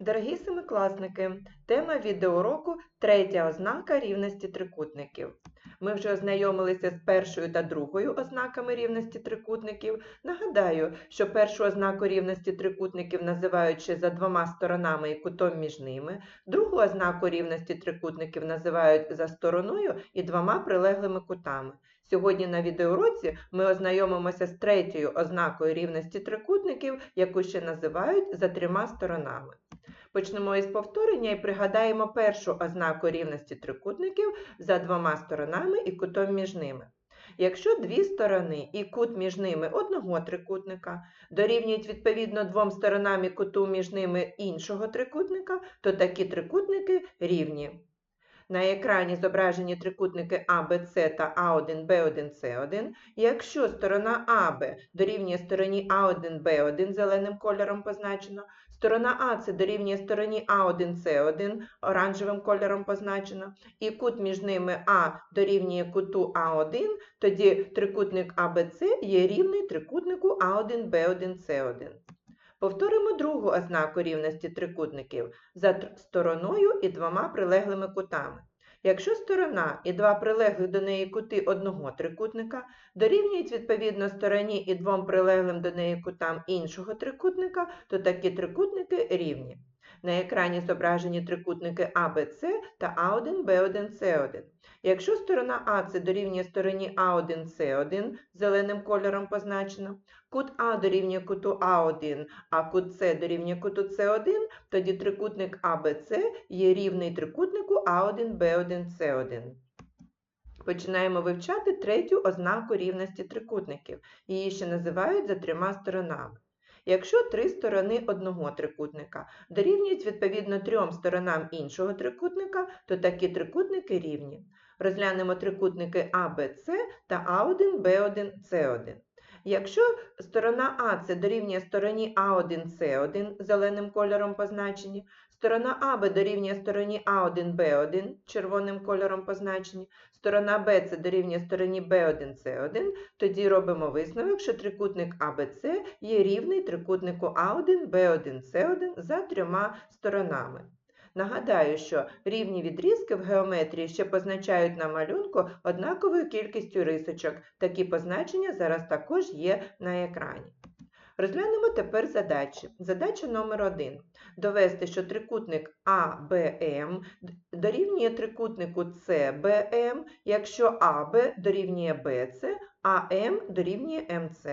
Дорогі семикласники, тема відеоуроку третя ознака рівності трикутників. Ми вже ознайомилися з першою та другою ознаками рівності трикутників. Нагадаю, що першу ознаку рівності трикутників називають ще за двома сторонами і кутом між ними, другу ознаку рівності трикутників називають за стороною і двома прилеглими кутами. Сьогодні на відеоуроці ми ознайомимося з третьою ознакою рівності трикутників, яку ще називають за трьома сторонами. Почнемо із повторення і пригадаємо першу ознаку рівності трикутників за двома сторонами і кутом між ними. Якщо дві сторони і кут між ними одного трикутника дорівнюють відповідно двом сторонам і куту між ними іншого трикутника, то такі трикутники рівні. На екрані зображені трикутники АБЦ та А1, Б1, С1. Якщо сторона АБ дорівнює стороні А1, Б1 зеленим кольором позначено, сторона А це дорівнює стороні А1, С1 оранжевим кольором позначено, і кут між ними А дорівнює куту А1, тоді трикутник АБЦ є рівний трикутнику А1, Б1, С1. Повторимо другу ознаку рівності трикутників за стороною і двома прилеглими кутами. Якщо сторона і два прилеглих до неї кути одного трикутника дорівнюють відповідно стороні і двом прилеглим до неї кутам іншого трикутника, то такі трикутники рівні. На екрані зображені трикутники АБЦ та А1, Б1, С1. Якщо сторона АЦ дорівнює стороні А1, С1 зеленим кольором позначено, кут А дорівнює куту А1, а кут С дорівнює куту С1, тоді трикутник АБЦ є рівний трикутнику А1, Б1, С1. Починаємо вивчати третю ознаку рівності трикутників. Її ще називають за трьома сторонами. Якщо три сторони одного трикутника дорівнюють відповідно трьом сторонам іншого трикутника, то такі трикутники рівні. Розглянемо трикутники АБЦ та А1, Б1, С1. Якщо сторона АЦ дорівнює стороні А1, С1 зеленим кольором позначені, сторона АБ дорівнює стороні А1, Б1 червоним кольором позначені, сторона БЦ дорівнює стороні Б1, С1, тоді робимо висновок, що трикутник АБЦ є рівний трикутнику А1, Б1, С1 за трьома сторонами. Нагадаю, що рівні відрізки в геометрії ще позначають на малюнку однаковою кількістю рисочок. Такі позначення зараз також є на екрані. Розглянемо тепер задачі. Задача номер 1. Довести, що трикутник АБМ дорівнює трикутнику СБМ, якщо АБ дорівнює БЦ, а М дорівнює МЦ.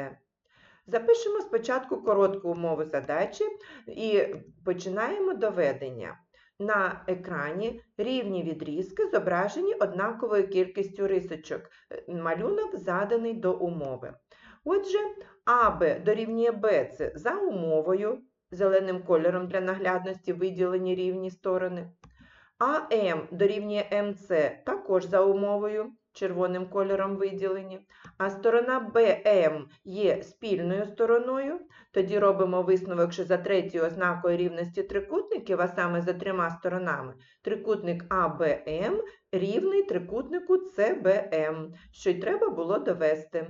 Запишемо спочатку коротку умову задачі і починаємо доведення. На екрані рівні відрізки зображені однаковою кількістю рисочок. Е, Малюнок заданий до умови. Отже, АБ дорівнює БЦ за умовою, зеленим кольором для наглядності виділені рівні сторони. АМ дорівнює МЦ також за умовою, червоним кольором виділені. А сторона БМ є спільною стороною, тоді робимо висновок, що за третьою ознакою рівності трикутників, а саме за трьома сторонами, трикутник АБМ рівний трикутнику СБМ, що й треба було довести.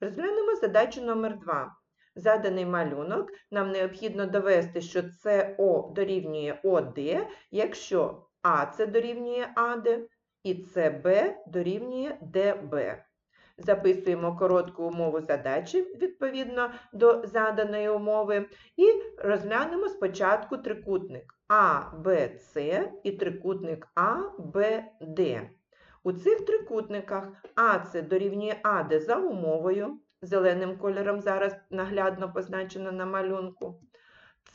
Розглянемо задачу номер 2. Заданий малюнок нам необхідно довести, що СО дорівнює ОД, якщо АЦ дорівнює АД і СБ дорівнює ДБ. Записуємо коротку умову задачі відповідно до заданої умови і розглянемо спочатку трикутник АБЦ і трикутник АБД. У цих трикутниках АЦ дорівнює АД за умовою, зеленим кольором зараз наглядно позначено на малюнку.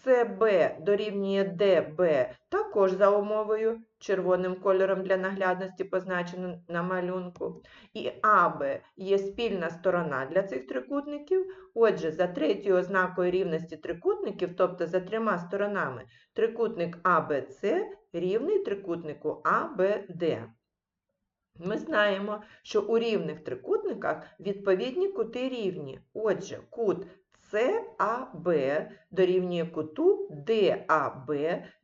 СБ дорівнює ДБ також за умовою, червоним кольором для наглядності позначено на малюнку. І АБ є спільна сторона для цих трикутників. Отже, за третьою ознакою рівності трикутників, тобто за трьома сторонами, трикутник АБЦ рівний трикутнику АБД. Ми знаємо, що у рівних трикутниках відповідні кути рівні. Отже, кут САБ дорівнює куту ДАБ.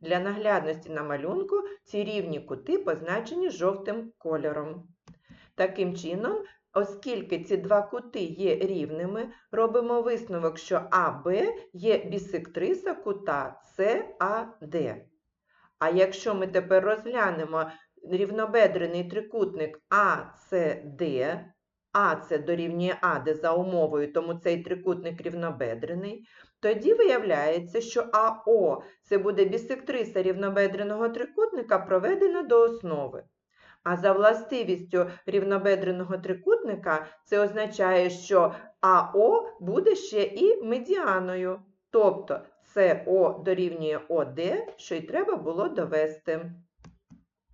Для наглядності на малюнку ці рівні кути позначені жовтим кольором. Таким чином, Оскільки ці два кути є рівними, робимо висновок, що АБ є бісектриса кута САД. А якщо ми тепер розглянемо рівнобедрений трикутник АЦД, АЦ дорівнює АД за умовою, тому цей трикутник рівнобедрений, тоді виявляється, що АО це буде бісектриса рівнобедреного трикутника, проведена до основи. А за властивістю рівнобедреного трикутника це означає, що АО буде ще і медіаною. Тобто СО дорівнює ОД, що й треба було довести.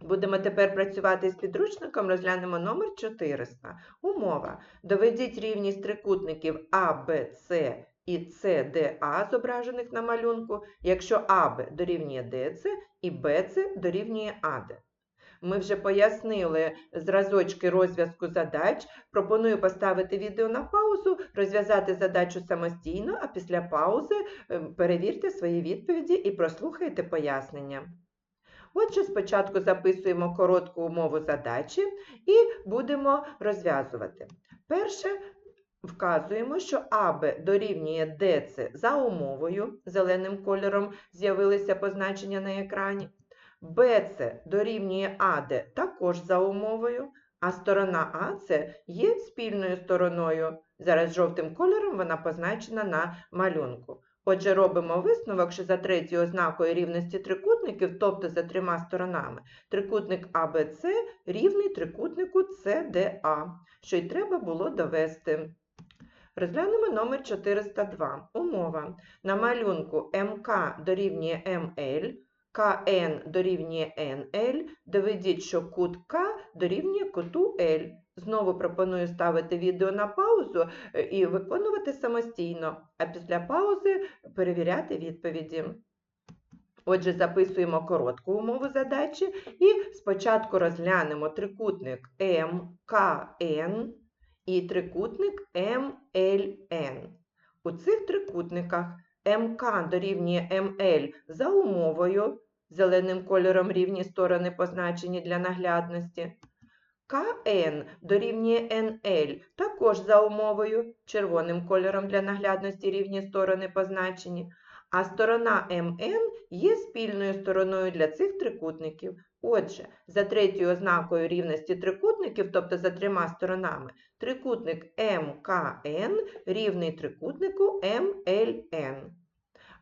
Будемо тепер працювати з підручником, розглянемо номер 400. Умова. Доведіть рівність трикутників АБЦ і ЦДА, зображених на малюнку, якщо АБ дорівнює ДЦ і БЦ дорівнює АД. Ми вже пояснили зразочки розв'язку задач. Пропоную поставити відео на паузу, розв'язати задачу самостійно, а після паузи е, перевірте свої відповіді і прослухайте пояснення. Отже, спочатку записуємо коротку умову задачі і будемо розв'язувати. Перше, вказуємо, що АБ дорівнює ДЦ за умовою, зеленим кольором з'явилися позначення на екрані. БЦ дорівнює АД також за умовою, а сторона АЦ є спільною стороною. Зараз жовтим кольором вона позначена на малюнку. Отже, робимо висновок, що за третьою ознакою рівності трикутників, тобто за трьома сторонами, трикутник АБЦ рівний трикутнику СДА, що й треба було довести. Розглянемо номер 402. Умова. На малюнку МК дорівнює МЛ, КН дорівнює НЛ, доведіть, що кут К дорівнює куту L. Знову пропоную ставити відео на паузу е, і виконувати самостійно, а після паузи перевіряти відповіді. Отже, записуємо коротку умову задачі і спочатку розглянемо трикутник МКН і трикутник МЛН. У цих трикутниках МК дорівнює МЛ за умовою, зеленим кольором рівні сторони позначені для наглядності. КН дорівнює НЛ також за умовою, червоним кольором для наглядності рівні сторони позначені, а сторона МН є спільною стороною для цих трикутників. Отже, за третьою ознакою рівності трикутників, тобто за трьома сторонами, трикутник МКН рівний трикутнику МЛН.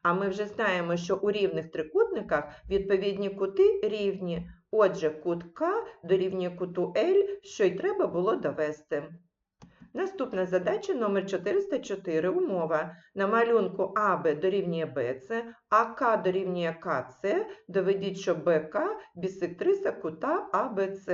А ми вже знаємо, що у рівних трикутниках відповідні кути рівні. Отже, кут К дорівнює куту L, що й треба було довести. Наступна задача номер 404 умова. На малюнку АБ дорівнює БЦ, АК дорівнює КЦ, доведіть, що БК бісектриса кута АБЦ.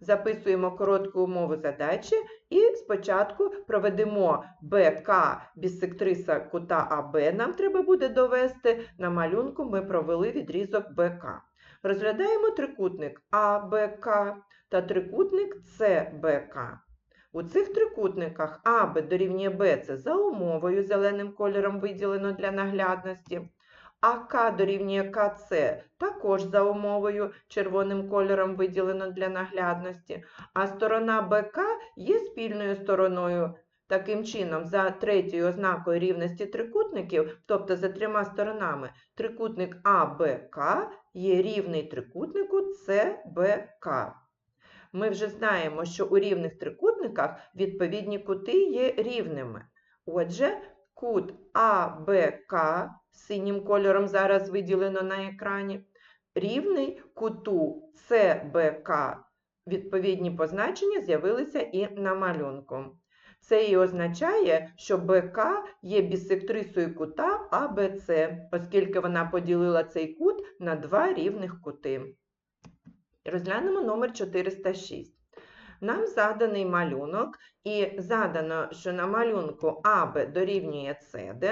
Записуємо коротку умову задачі і спочатку проведемо БК бісектриса кута АБ. Нам треба буде довести. На малюнку ми провели відрізок БК. Розглядаємо трикутник АБК та трикутник СБК. У цих трикутниках АБ дорівнює БЦ за умовою зеленим кольором виділено для наглядності. АК дорівнює КЦ також за умовою червоним кольором виділено для наглядності, а сторона БК є спільною стороною. Таким чином, за третьою ознакою рівності трикутників, тобто за трьома сторонами, трикутник АБК є рівний трикутнику СБК. Ми вже знаємо, що у рівних трикутниках відповідні кути є рівними. Отже, кут АБК синім кольором зараз виділено на екрані, рівний куту СБК. Відповідні позначення з'явилися і на малюнку. Це і означає, що БК є бісектрисою кута АБЦ, оскільки вона поділила цей кут на два рівних кути. Розглянемо номер 406. Нам заданий малюнок, і задано, що на малюнку АБ дорівнює СД,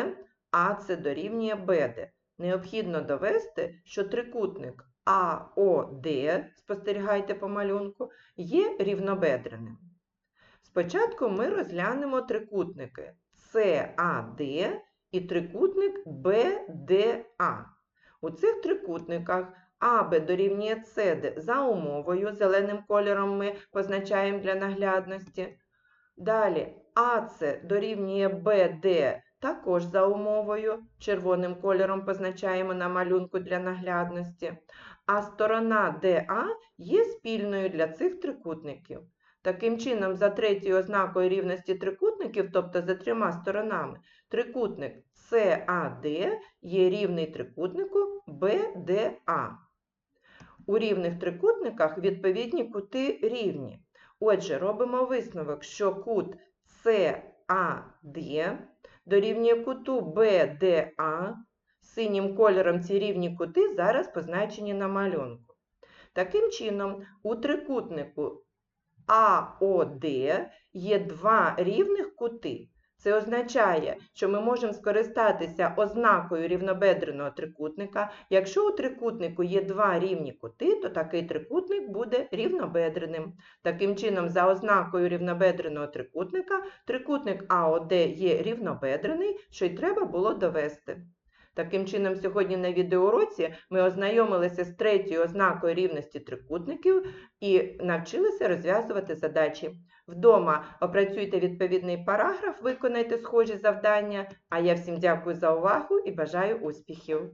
АЦ дорівнює БД. Необхідно довести, що трикутник АОД, спостерігайте по малюнку, є рівнобедреним. Спочатку ми розглянемо трикутники САД і трикутник БДА. У цих трикутниках АБ дорівнює СД за умовою, зеленим кольором ми позначаємо для наглядності. Далі АЦ дорівнює БД також за умовою, червоним кольором позначаємо на малюнку для наглядності. А сторона ДА є спільною для цих трикутників. Таким чином, за третьою ознакою рівності трикутників, тобто за трьома сторонами, трикутник САД є рівний трикутнику БДА. У рівних трикутниках відповідні кути рівні. Отже, робимо висновок, що кут САД дорівнює куту БДА. Синім кольором ці рівні кути зараз позначені на малюнку. Таким чином, у трикутнику АОД є два рівних кути. Це означає, що ми можемо скористатися ознакою рівнобедреного трикутника. Якщо у трикутнику є два рівні кути, то такий трикутник буде рівнобедреним. Таким чином, за ознакою рівнобедреного трикутника, трикутник АОД є рівнобедрений, що й треба було довести. Таким чином, сьогодні на відеоуроці ми ознайомилися з третьою ознакою рівності трикутників і навчилися розв'язувати задачі. Вдома опрацюйте відповідний параграф, виконайте схожі завдання. А я всім дякую за увагу і бажаю успіхів!